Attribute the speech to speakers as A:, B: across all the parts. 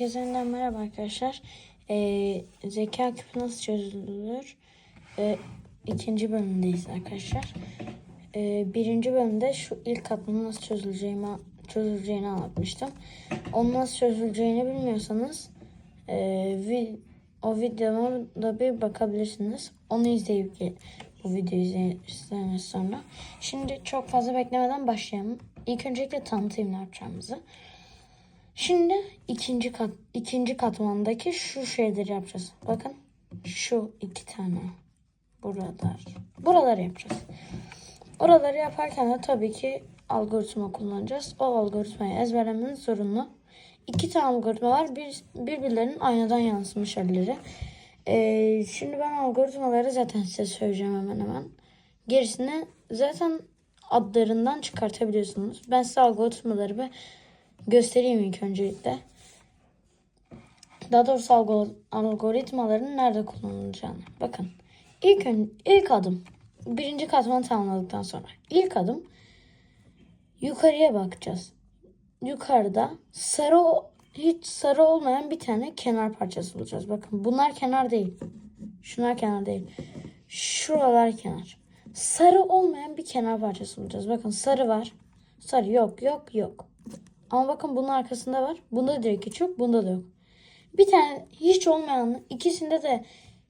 A: Herkese merhaba arkadaşlar. Ee, zeka küpü nasıl çözülür? Ee, ikinci bölümdeyiz arkadaşlar. Ee, birinci bölümde şu ilk katmanın nasıl çözüleceğini, çözüleceğini anlatmıştım. Onun nasıl çözüleceğini bilmiyorsanız e, vi- o videoma da bir bakabilirsiniz. Onu izleyip bu videoyu izledikten sonra. Şimdi çok fazla beklemeden başlayalım. İlk öncelikle tanıtayım ne yapacağımızı. Şimdi ikinci kat ikinci katmandaki şu şeyleri yapacağız. Bakın şu iki tane buralar. Buraları yapacağız. Oraları yaparken de tabii ki algoritma kullanacağız. O algoritmayı ezberlemeniz zorunlu. İki tane algoritma var. Bir, birbirlerinin aynadan yansımış halleri. Ee, şimdi ben algoritmaları zaten size söyleyeceğim hemen hemen. Gerisini zaten adlarından çıkartabiliyorsunuz. Ben size algoritmaları bir göstereyim ilk öncelikle. Daha doğrusu algo- algoritmaların nerede kullanılacağını. Bakın. İlk, ön, ilk adım. Birinci katmanı tamamladıktan sonra. ilk adım yukarıya bakacağız. Yukarıda sarı hiç sarı olmayan bir tane kenar parçası bulacağız. Bakın bunlar kenar değil. Şunlar kenar değil. Şuralar kenar. Sarı olmayan bir kenar parçası bulacağız. Bakın sarı var. Sarı yok yok yok. Ama bakın bunun arkasında var. Bunda direkt hiç yok. Bunda da yok. Bir tane hiç olmayanı ikisinde de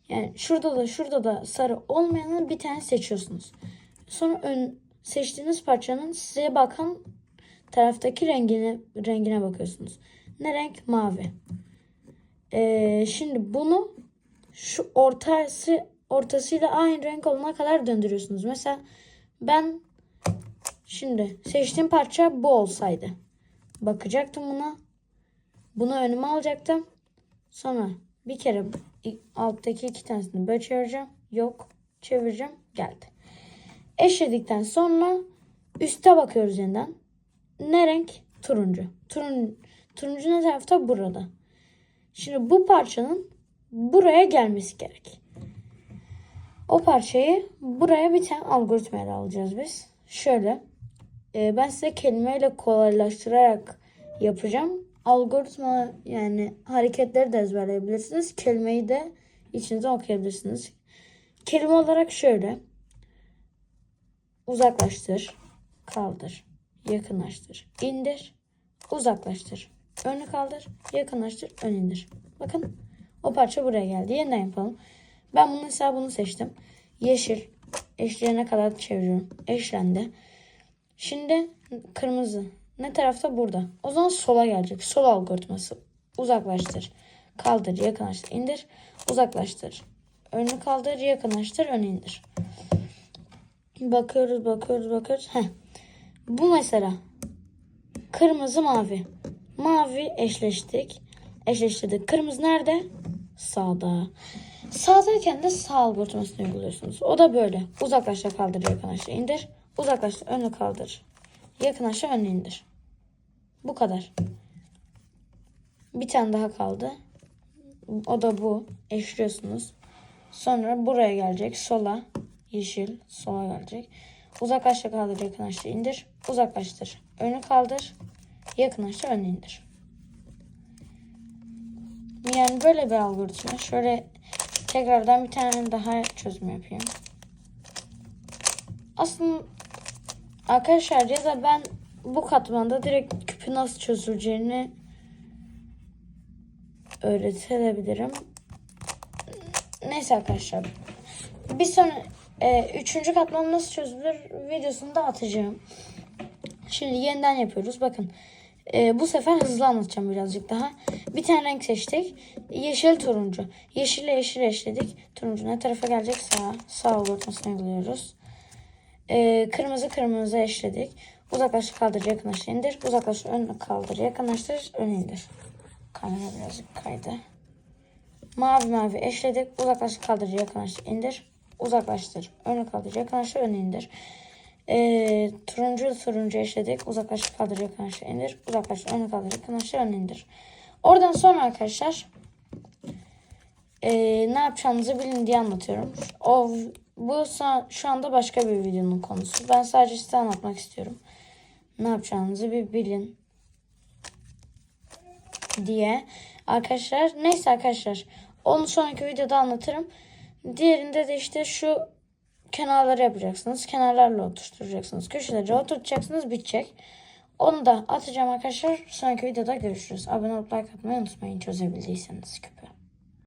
A: yani şurada da şurada da sarı olmayanı bir tane seçiyorsunuz. Sonra ön seçtiğiniz parçanın size bakan taraftaki rengine rengine bakıyorsunuz. Ne renk? Mavi. Ee, şimdi bunu şu ortası ortasıyla aynı renk olana kadar döndürüyorsunuz. Mesela ben şimdi seçtiğim parça bu olsaydı bakacaktım buna. Bunu önüme alacaktım. Sonra bir kere alttaki iki tanesini böyle çevireceğim. Yok. Çevireceğim. Geldi. Eşledikten sonra üste bakıyoruz yeniden. Ne renk? Turuncu. Turun, turuncu ne tarafta? Burada. Şimdi bu parçanın buraya gelmesi gerek. O parçayı buraya bir tane algoritmayla alacağız biz. Şöyle. E, ben size kelimeyle kolaylaştırarak yapacağım. Algoritma yani hareketleri de ezberleyebilirsiniz. Kelimeyi de içinizden okuyabilirsiniz. Kelime olarak şöyle. Uzaklaştır, kaldır, yakınlaştır, indir, uzaklaştır, önü kaldır, yakınlaştır, ön indir. Bakın o parça buraya geldi. Yeniden yapalım. Ben bunun hesabını seçtim. Yeşil eşlerine kadar çeviriyorum. Eşlendi. Şimdi kırmızı. Ne tarafta? Burada. O zaman sola gelecek. Sol algoritması. Uzaklaştır. Kaldır, yakınlaştır, indir. Uzaklaştır. Önü kaldır, yakınlaştır, önü indir. Bakıyoruz, bakıyoruz, bakıyoruz. Heh. Bu mesela. Kırmızı, mavi. Mavi eşleştik. Eşleştirdik. Kırmızı nerede? Sağda. Sağdayken de sağ algoritmasını uyguluyorsunuz. O da böyle. Uzaklaştır, kaldır, yakınlaştır, indir. Uzaklaştır, önü kaldır. Yakınlaştır, önü indir. Bu kadar. Bir tane daha kaldı. O da bu. Eşliyorsunuz. Sonra buraya gelecek. Sola. Yeşil. Sola gelecek. Uzaklaştır kaldır. Yakınlaştır. indir. Uzaklaştır. Önü kaldır. Yakınlaştır. Önü indir. Yani böyle bir algoritma. Şöyle tekrardan bir tane daha çözüm yapayım. Aslında arkadaşlar ya da ben bu katmanda direkt küpü nasıl çözüleceğini öğretebilirim. Neyse arkadaşlar. Bir sonra e, üçüncü katman nasıl çözülür videosunu da atacağım. Şimdi yeniden yapıyoruz. Bakın e, bu sefer hızlı anlatacağım birazcık daha. Bir tane renk seçtik. Yeşil turuncu. Yeşille yeşil eşledik. Turuncu ne tarafa gelecek? Sağa. Sağ algoritmasını uyguluyoruz. E, kırmızı kırmızı eşledik. Uzaklaştır kaldır yakınlaştır indir. Uzaklaştır ön kaldır yakınlaştır ön indir. Kamera birazcık kaydı. Mavi mavi eşledik. Uzaklaştır kaldır yakınlaştır indir. Uzaklaştır önü kaldır yakınlaştır ön indir. Ee, turuncu turuncu eşledik. Uzaklaştır kaldır yakınlaştır indir. Uzaklaştır önü kaldır yakınlaştır ön indir. Oradan sonra arkadaşlar ee, ne yapacağınızı bilin diye anlatıyorum. O bu şu anda başka bir videonun konusu. Ben sadece size anlatmak istiyorum. Ne yapacağınızı bir bilin diye. Arkadaşlar neyse arkadaşlar onu sonraki videoda anlatırım. Diğerinde de işte şu kenarları yapacaksınız. Kenarlarla oturtacaksınız. Köşeleri oturtacaksınız bitecek. Onu da atacağım arkadaşlar. Sonraki videoda görüşürüz. Abone olup like atmayı unutmayın çözebildiyseniz küpü.